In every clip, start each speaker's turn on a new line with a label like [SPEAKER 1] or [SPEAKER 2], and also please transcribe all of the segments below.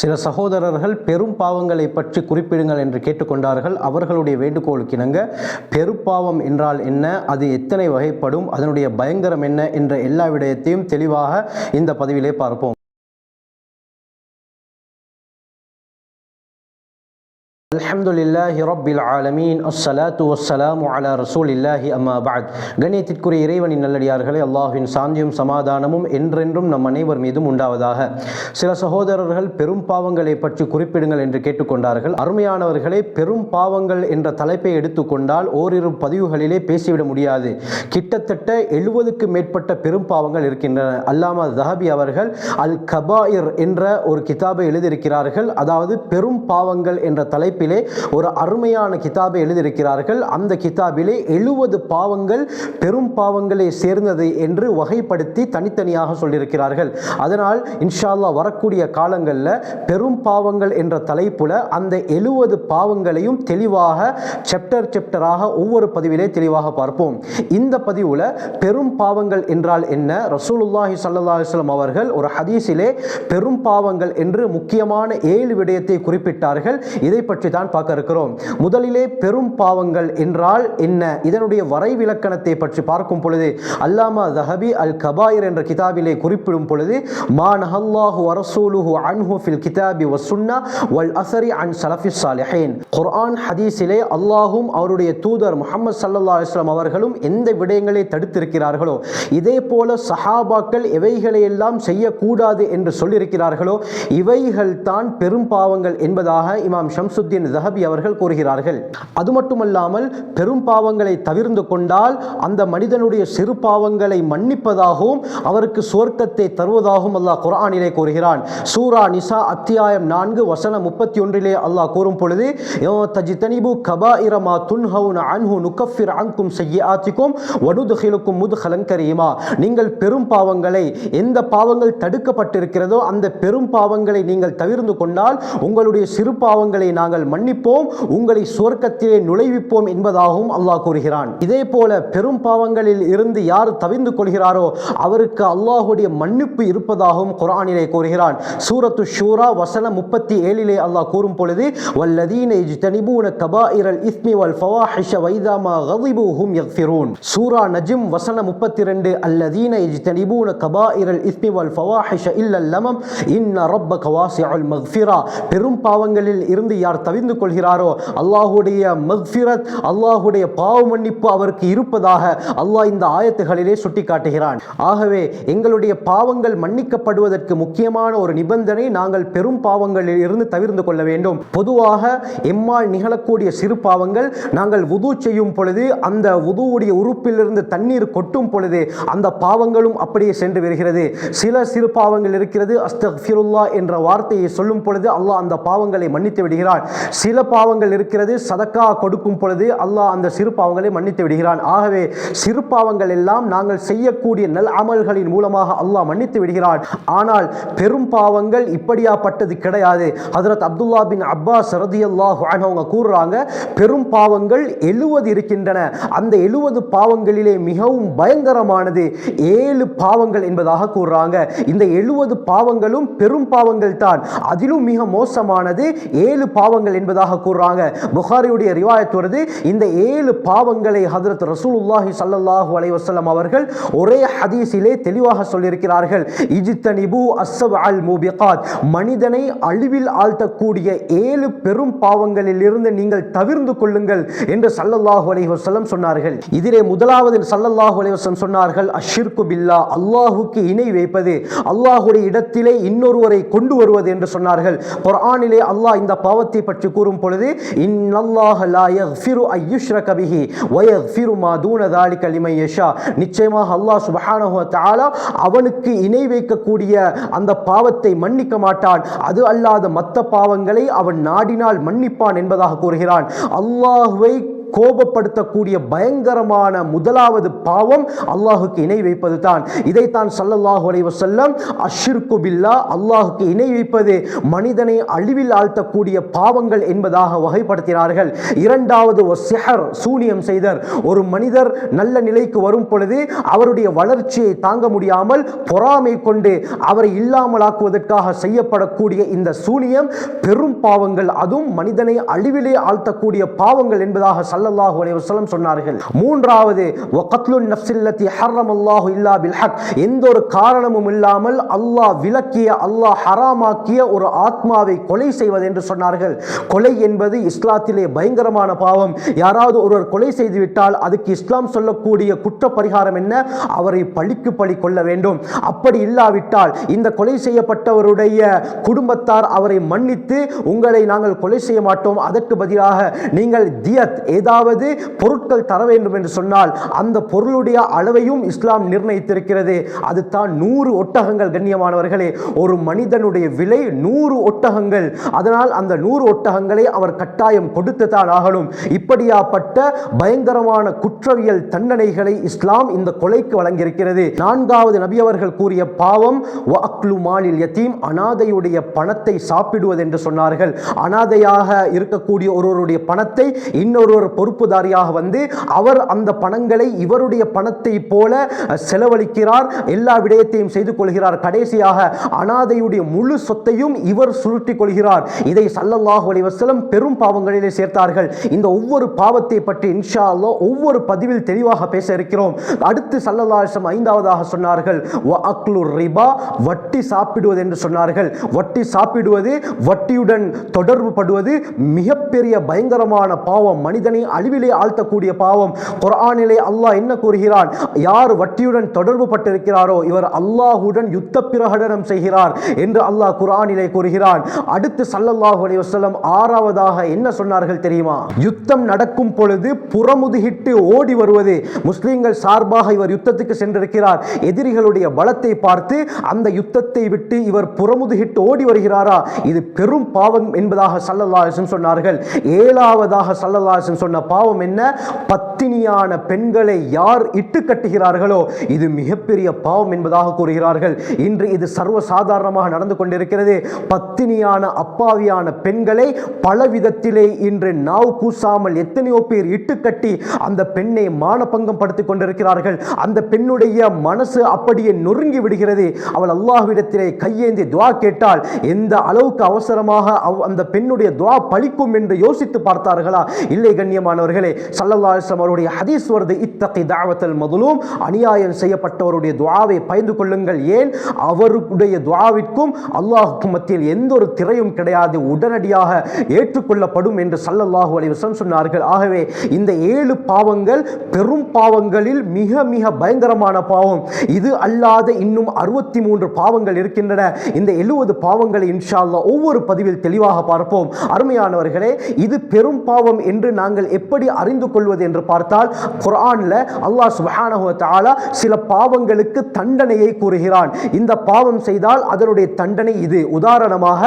[SPEAKER 1] சில சகோதரர்கள் பெரும் பாவங்களை பற்றி குறிப்பிடுங்கள் என்று கேட்டுக்கொண்டார்கள். அவர்களுடைய வேண்டுகோளுக்கு இணங்க பெருப்பாவம் என்றால் என்ன? அது எத்தனை வகைப்படும்? அதனுடைய பயங்கரம் என்ன? என்ற எல்லா விடயத்தையும் தெளிவாக இந்த பதிவிலே பார்ப்போம். அல்ஹம்துலில்லாஹி ரப்பில் ஆலமீன். அஸ்ஸலாத்து வஸ்ஸலாமு அலா ரசூலில்லாஹி அம்மா பாத் கணியத்திற்குரிய இறைவனின் நல்லடியார்களே அல்லாஹின் சாந்தியும் சமாதானமும் என்றென்றும் நம் அனைவர் மீதும் உண்டாவதாக. சில சகோதரர்கள் பெரும் பாவங்களை பற்றி குறிப்பிடுங்கள் என்று கேட்டுக்கொண்டார்கள். அருமையானவர்களே பெரும் பாவங்கள் என்ற தலைப்பை எடுத்துக்கொண்டால் ஓரிரு பதிவுகளிலே பேசிவிட முடியாது. கிட்டத்தட்ட எழுபதுக்கு மேற்பட்ட பெரும் பாவங்கள் இருக்கின்றன. அல்லாமா தஹபி அவர்கள் அல் கபாயிர் என்ற ஒரு கிதாபை எழுதியிருக்கிறார்கள். அதாவது பெரும் பாவங்கள் என்ற தலைப்பு தலைப்பிலே ஒரு அருமையான கிதாபை எழுதியிருக்கிறார்கள். அந்த கிதாபிலே எழுபது பாவங்கள் பெரும் பாவங்களை சேர்ந்தது என்று வகைப்படுத்தி தனித்தனியாக சொல்லியிருக்கிறார்கள். அதனால் இன்ஷால்லா வரக்கூடிய காலங்களில் பெரும் பாவங்கள் என்ற தலைப்புல அந்த எழுபது பாவங்களையும் தெளிவாக செப்டர் செப்டராக ஒவ்வொரு பதிவிலே தெளிவாக பார்ப்போம். இந்த பதிவுல பெரும் பாவங்கள் என்றால் என்ன? ரசூலுல்லாஹி ஸல்லல்லாஹு அவர்கள் ஒரு ஹதீஸிலே பெரும் பாவங்கள் என்று முக்கியமான ஏழு விடயத்தை குறிப்பிட்டார்கள். இதை பற்றி தான் பார்க்க இருக்கிறோம். முதலிலே பெரும் பாவங்கள் என்றால் என்ன? இதனுடைய வரைவிலக்கணத்தை பற்றி பார்க்கும் பொழுது அல்லாமா ஜஹபி அல் கபாயிர் என்ற கிதாபிலே குறிப்பிடும் பொழுது மா நஹல்லாஹு அரசூலுஹு அன்ஹு ஃபில் கிதாபி வசுன்னா வல் அசரி அன் சலஃபி சாலிஹேன் குர்ஆன் ஹதீஸிலே அல்லாஹும் அவருடைய தூதர் முகமது ஸல்லல்லாஹு அலுவலாம் அவர்களும் எந்த விடயங்களை தடுத்திருக்கிறார்களோ இதே போல சஹாபாக்கள் எவைகளை எல்லாம் செய்யக்கூடாது என்று சொல்லியிருக்கிறார்களோ இவைகள் தான் பெரும் பாவங்கள் என்பதாக இமாம் ஷம்சுத்தீன் ஜஹபி அவர்கள் கூறுகிறார்கள். அது மட்டுமல்லாமல் பெரும் பாவங்களை தவிர்ந்து கொண்டால் அந்த மனிதனுடைய சிறு பாவங்களை மன்னிப்பதாகவும் அவருக்கு சுவர்க்கத்தை தருவதாகவும் அல்லாஹ் குரானிலே கூறுகிறான். சூரா நிசா அத்தியாயம் நான்கு வசனம் முப்பத்தி ஒன்றிலே அல்லாஹ் கூறும் பொழுது தஜிதனிபு கபா இரமா துன்ஹவுன் அன்ஹு நுகஃபிர் அங்கும் செய்யாத்திக்கும் வனுதுகிலுக்கும் முதுகலன் கரீமா. நீங்கள் பெரும் பாவங்களை எந்த பாவங்கள் தடுக்கப்பட்டிருக்கிறதோ அந்த பெரும் பாவங்களை நீங்கள் தவிர்ந்து கொண்டால் உங்களுடைய சிறு பாவங்களை நாங்கள் மன்னிப்போம் உங்களை சுவர்க்கத்திலே நுழைவிப்போம் என்பதாகவும் அல்லாஹ் கூறுகிறான். இதே போல பெரும் பாவங்களில் இருந்து யார் தவிர்ந்து கொள்கிறாரோ அவருக்கு அல்லாஹுடைய மன்னிப்பு இருப்பதாகவும் குரானிலே கூறுகிறான். சூரத்து ஷூரா வசனம் முப்பத்தி ஏழிலே அல்லாஹ் கூறும் பொழுது வல்லதீன கபா இரு இஸ்மி வல் ஃபவாஹிஷ வைதாமா கதிபு ஹும் யக்ஃபிரூன் சூரா நஜிம் வசனம் முப்பத்தி ரெண்டு அல்லதீன தனிபூன கபா இரல் இஸ்மி வல் ஃபவாஹிஷ இல்லல் லமம் இன்ன கவாஸ் அல் மக்ஃபிரா பெரும் பாவங்களில் இருந்து யார் தவிர்ந்து கொள்கிறாரோ? அல்லாஹுடைய மக்ஃபிரத் அல்லாஹுடைய பாவ மன்னிப்பு அவருக்கு இருப்பதாக அல்லாஹ் இந்த ஆயத்துகளிலே சுட்டிக்காட்டுகிறான். ஆகவே எங்களுடைய பாவங்கள் மன்னிக்கப்படுவதற்கு முக்கியமான ஒரு நிபந்தனை நாங்கள் பெரும் பாவங்களில் இருந்து தவிர்ந்து கொள்ள வேண்டும். பொதுவாக எம்மால் நிகழக்கூடிய சிறு பாவங்கள் நாங்கள் உது செய்யும் பொழுது அந்த உதுவுடைய உறுப்பிலிருந்து தண்ணீர் கொட்டும் பொழுது அந்த பாவங்களும் அப்படியே சென்று வருகிறது சில சிறு பாவங்கள் இருக்கிறது அஸ்தஃபிருல்லா என்ற வார்த்தையை சொல்லும் பொழுது அல்லாஹ் அந்த பாவங்களை மன்னித்து விடுகிறான். சில பாவங்கள் இருக்கிறது சதக்கா கொடுக்கும் பொழுது அல்லாஹ் அந்த சிறு பாவங்களை மன்னித்து விடுகிறான். ஆகவே சிறு பாவங்கள் எல்லாம் நாங்கள் செய்யக்கூடிய நல் அமல்களின் மூலமாக அல்லாஹ் மன்னித்து விடுகிறான். ஆனால் பெரும் பாவங்கள் இப்படியாப்பட்டது கிடையாது. ஹதரத் அப்துல்லா பின் அப்பாஸ் ரதி அல்லாஹ் அவங்க கூறுறாங்க பெரும் பாவங்கள் எழுவது இருக்கின்றன. அந்த எழுவது பாவங்களிலே மிகவும் பயங்கரமானது ஏழு பாவங்கள் என்பதாக கூறுறாங்க. இந்த எழுவது பாவங்களும் பெரும் பாவங்கள் தான். அதிலும் மிக மோசமானது ஏழு பாவங்கள் பாவங்கள் என்பதாக கூறுறாங்க. புகாரியுடைய ரிவாயத் வருது. இந்த ஏழு பாவங்களை ஹதரத் ரசூலுல்லாஹி ஸல்லல்லாஹு அலைஹி வஸல்லம் அவர்கள் ஒரே ஹதீஸிலே தெளிவாக சொல்லியிருக்கிறார்கள். இஜித்தனிபு அஸ்ஸப் அல் மூபிகாத் மனிதனை அழிவில் ஆழ்த்தக்கூடிய ஏழு பெரும் பாவங்களில் இருந்து நீங்கள் தவிர்ந்து கொள்ளுங்கள் என்று சல்லல்லாஹு அலைவசல்லம் சொன்னார்கள். இதிலே முதலாவது சல்லல்லாஹு அலைவசம் சொன்னார்கள் அஷிர்கு பில்லா. அல்லாஹுக்கு இணை வைப்பது அல்லாஹுடைய இடத்திலே இன்னொருவரை கொண்டு வருவது என்று சொன்னார்கள். குர்ஆனிலே அல்லாஹ் இந்த பாவத்தை பற்றி பற்றி கூறும் பொழுது நிச்சயமாக அல்லாஹ் சுபஹானஹு அவனுக்கு இணை வைக்கக்கூடிய அந்த பாவத்தை மன்னிக்க மாட்டான். அது அல்லாத மற்ற பாவங்களை அவன் நாடினால் மன்னிப்பான் என்பதாக கூறுகிறான். அல்லாஹுவை கோபப்படுத்தக்கூடிய பயங்கரமான முதலாவது பாவம் அல்லாஹுக்கு இணை வைப்பது தான். இதைத்தான் சல்லல்லாஹு அலைஹி வஸல்லம் பில்லா அல்லாஹுக்கு இணை வைப்பது மனிதனை அழிவில் ஆழ்த்தக்கூடிய பாவங்கள் என்பதாக வகைப்படுத்தினார்கள். இரண்டாவது சிஹர் சூனியம் செய்தர். ஒரு மனிதர் நல்ல நிலைக்கு வரும் பொழுது அவருடைய வளர்ச்சியை தாங்க முடியாமல் பொறாமை கொண்டு அவரை இல்லாமலாக்குவதற்காக செய்யப்படக்கூடிய இந்த சூனியம் பெரும் பாவங்கள். அதுவும் மனிதனை அழிவிலே ஆழ்த்தக்கூடிய பாவங்கள் என்பதாக சல்லல்லாஹு அலைய வசலம் சொன்னார்கள். மூன்றாவது ஒகத்லுன் நப்சில்லத்தி ஹர்ரம் அல்லாஹு இல்லா பில் ஹக் எந்த ஒரு காரணமும் இல்லாமல் அல்லாஹ் விலக்கிய அல்லாஹ் ஹராமாக்கிய ஒரு ஆத்மாவை கொலை செய்வது என்று சொன்னார்கள். கொலை என்பது இஸ்லாத்திலே பயங்கரமான பாவம். யாராவது ஒருவர் கொலை செய்துவிட்டால் அதுக்கு இஸ்லாம் சொல்லக்கூடிய குற்ற பரிகாரம் என்ன? அவரை பழிக்கு பழி கொள்ள வேண்டும். அப்படி இல்லாவிட்டால் இந்த கொலை செய்யப்பட்டவருடைய குடும்பத்தார் அவரை மன்னித்து உங்களை நாங்கள் கொலை செய்ய மாட்டோம். அதற்கு பதிலாக நீங்கள் தியத் ஏதாவது ஏதாவது பொருட்கள் தர வேண்டும் என்று சொன்னால் அந்த பொருளுடைய அளவையும் இஸ்லாம் நிர்ணயித்திருக்கிறது. அது தான் நூறு ஒட்டகங்கள் கண்ணியமானவர்களே. ஒரு மனிதனுடைய விலை நூறு ஒட்டகங்கள். அதனால் அந்த நூறு ஒட்டகங்களை அவர் கட்டாயம் கொடுத்து தான் ஆகணும். இப்படியாப்பட்ட பயங்கரமான குற்றவியல் தண்டனைகளை இஸ்லாம் இந்த கொலைக்கு வழங்கியிருக்கிறது. நான்காவது நபி அவர்கள் கூறிய பாவம் மாலில் யத்தீம் அனாதையுடைய பணத்தை சாப்பிடுவது என்று சொன்னார்கள். அனாதையாக இருக்கக்கூடிய ஒருவருடைய பணத்தை இன்னொருவர் பொறுப்புதாரியாக வந்து அவர் அந்த பணங்களை இவருடைய பணத்தை போல செலவழிக்கிறார் எல்லா விடயத்தையும் செய்து கொள்கிறார். கடைசியாக அனாதையுடைய முழு சொத்தையும் இவர் சுருட்டிக் கொள்கிறார். இதை சல்லல்லாஹு அலைஹி பெரும் பாவங்களிலே சேர்த்தார்கள். இந்த ஒவ்வொரு பாவத்தை பற்றி இன்ஷா அல்லாஹ் ஒவ்வொரு பதிவில் தெளிவாக பேச இருக்கிறோம். அடுத்து சல்லல்லாஹு ஐந்தாவதாக சொன்னார்கள் ரிபா வட்டி சாப்பிடுவது என்று சொன்னார்கள். வட்டி சாப்பிடுவது வட்டியுடன் தொடர்பு படுவது மிகப்பெரிய பயங்கரமான பாவம். மனிதனை அழிவிலே ஆழ்த்தக்கூடிய பாவம். குரானிலே அல்லாஹ் என்ன கூறுகிறான்? யார் வட்டியுடன் தொடர்பு பட்டிருக்கிறாரோ இவர் அல்லாஹுடன் யுத்த பிரகடனம் செய்கிறார் என்று அல்லாஹ் குரானிலே கூறுகிறான். அடுத்து சல்லல்லாஹு அலைஹி ஆறாவதாக என்ன சொன்னார்கள் தெரியுமா? யுத்தம் நடக்கும் பொழுது புறமுதுகிட்டு ஓடி வருவது. முஸ்லீம்கள் சார்பாக இவர் யுத்தத்துக்கு சென்றிருக்கிறார். எதிரிகளுடைய பலத்தை பார்த்து அந்த யுத்தத்தை விட்டு இவர் புறமுதுகிட்டு ஓடி வருகிறாரா? இது பெரும் பாவம் என்பதாக சல்லல்லாஹன் சொன்னார்கள். ஏழாவதாக சல்லல்லாஹு சொன்ன பாவம் என்ன? பத்தினியான பெண்களை யார் இட்டு கட்டுகிறார்களோ இது மிகப்பெரிய பாவம் என்பதாக கூறுகிறார்கள். இன்று இது சர்வ சாதாரணமாக நடந்து கொண்டிருக்கிறது. பத்தினியான அப்பாவியான பெண்களை பல விதத்திலே இன்று நாவு கூசாமல் எத்தனையோ பேர் இட்டுக்கட்டி அந்த பெண்ணை மானபங்கம் படுத்திக் கொண்டிருக்கிறார்கள். அந்த பெண்ணுடைய மனசு அப்படியே நொறுங்கி விடுகிறது. அவள் அல்லாஹ்விடத்திலே கையேந்தி துவா கேட்டால் எந்த அளவுக்கு அவசரமாக அந்த பெண்ணுடைய துவா பழிக்கும் என்று யோசித்து பார்த்தார்களா? இல்லை கண்ணியம் கண்ணியமானவர்களே சல்லல்லாஹு அவருடைய ஹதீஸ் வருது இத்தகை தாவத்தல் மதுலும் அநியாயம் செய்யப்பட்டவருடைய துவாவை பயந்து கொள்ளுங்கள். ஏன்? அவருடைய துவாவிற்கும் அல்லாஹுக்கும் மத்தியில் எந்த ஒரு திரையும் கிடையாது உடனடியாக ஏற்றுக்கொள்ளப்படும் என்று சல்லல்லாஹு அலைஹி சொன்னார்கள். ஆகவே இந்த ஏழு பாவங்கள் பெரும் பாவங்களில் மிக மிக பயங்கரமான பாவம். இது அல்லாத இன்னும் அறுபத்தி மூன்று பாவங்கள் இருக்கின்றன. இந்த எழுபது பாவங்களை இன்ஷா ஒவ்வொரு பதிவில் தெளிவாக பார்ப்போம். அருமையானவர்களே இது பெரும் பாவம் என்று நாங்கள் எப்படி அறிந்து கொள்வது என்று பார்த்தால் குரானில் அல்லாஹ் சுப்ஹானஹு சில பாவங்களுக்கு தண்டனையை கூறுகிறான். இந்த பாவம் செய்தால் அதனுடைய தண்டனை இது. உதாரணமாக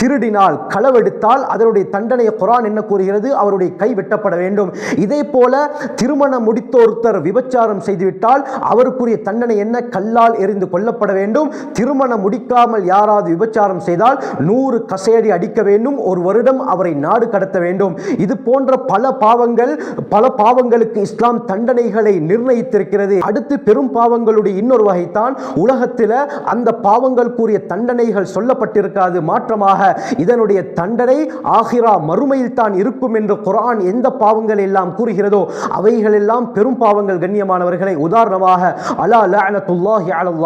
[SPEAKER 1] திருடினால் களவெடுத்தால் அதனுடைய தண்டனையை குரான் என்ன கூறுகிறது? அவருடைய கை வெட்டப்பட வேண்டும். இதே போல திருமணம் முடித்த ஒருத்தர் விபச்சாரம் செய்துவிட்டால் அவருக்குரிய தண்டனை என்ன? கல்லால் எறிந்து கொல்லப்பட வேண்டும். திருமணம் முடிக்காமல் யாராவது விபச்சாரம் செய்தால் நூறு கசேடி அடிக்க வேண்டும். ஒரு வருடம் அவரை நாடு கடத்த வேண்டும். இது போன்ற பல பாவ பாவங்கள் பல பாவங்களுக்கு இஸ்லாம் தண்டனைகளை நிர்ணயித்திருக்கிறது. அடுத்து பெரும் பாவங்களுடைய இன்னொரு வகைத்தான் உலகத்தில் அந்த பாவங்கள் கூறிய தண்டனைகள் சொல்லப்பட்டிருக்காது. மாற்றமாக இதனுடைய தண்டனை ஆகிரா மறுமையில் தான் இருக்கும் என்று குரான் எந்த பாவங்கள் எல்லாம் கூறுகிறதோ அவைகளெல்லாம் பெரும் பாவங்கள் கண்ணியமானவர்களை உதாரணமாக அலா லஅனத்துல்லாஹி அலல்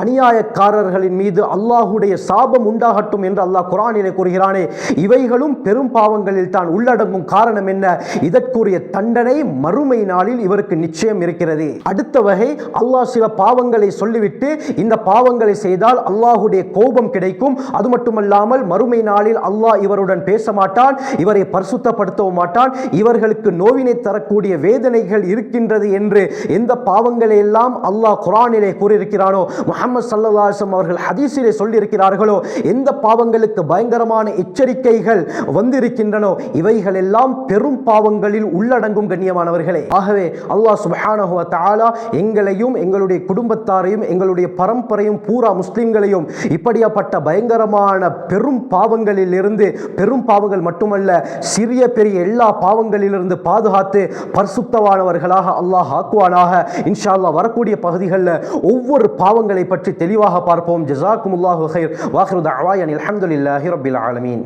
[SPEAKER 1] அநியாயக்காரர்களின் மீது அல்லாஹுடைய சாபம் உண்டாகட்டும் என்று அல்லாஹ் குரானிலே கூறுகிறானே. இவைகளும் பெரும் பாவங்களில் தான் உள்ளடங்கும் காரணம் என்ன? இதற்குரிய தண்டனை மறுமை நாளில் இவருக்கு நிச்சயம் இருக்கிறது. அடுத்த வகை அல்லாஹ் சில பாவங்களை சொல்லிவிட்டு இந்த பாவங்களை செய்தால் அல்லாஹுடைய கோபம் கிடைக்கும். அது மட்டுமல்லாமல் மறுமை நாளில் அல்லாஹ் இவருடன் பேச மாட்டான் இவரை பரிசுத்தப்படுத்தவும் மாட்டான் இவர்களுக்கு நோவினை தரக்கூடிய வேதனைகள் இருக்கின்றது என்று எந்த பாவங்களை எல்லாம் அல்லாஹ் குரானிலே கூறியிருக்கிறானோ முகமது ஸல்லல்லாஹு அவர்கள் ஹதீஸிலே சொல்லியிருக்கிறார்களோ எந்த பாவங்களுக்கு பயங்கரமான எச்சரிக்கைகள் வந்திருக்கின்றனோ இவைகள் எல்லாம் பெரும் பாவ பாவங்களில் உள்ளடங்கும் கண்ணியமானவர்களே. ஆகவே அல்லாஹ் சுபஹானஹுவ தாலா எங்களையும் எங்களுடைய குடும்பத்தாரையும் எங்களுடைய பரம்பரையும் பூரா முஸ்லிம்களையும் இப்படியாப்பட்ட பயங்கரமான பெரும் பாவங்களில் இருந்து பெரும் பாவங்கள் மட்டுமல்ல சிறிய பெரிய எல்லா பாவங்களிலிருந்து பாதுகாத்து பரிசுத்தவானவர்களாக அல்லாஹ் ஆக்குவானாக. இன்ஷா அல்லாஹ் வரக்கூடிய பகுதிகளில் ஒவ்வொரு பாவங்களை பற்றி தெளிவாக பார்ப்போம். ஜசாக்குமுல்லாஹு ஹைர் வாஹிரு அவாயன் அலமதுல்லாஹி ரபில் ஆலமீன்.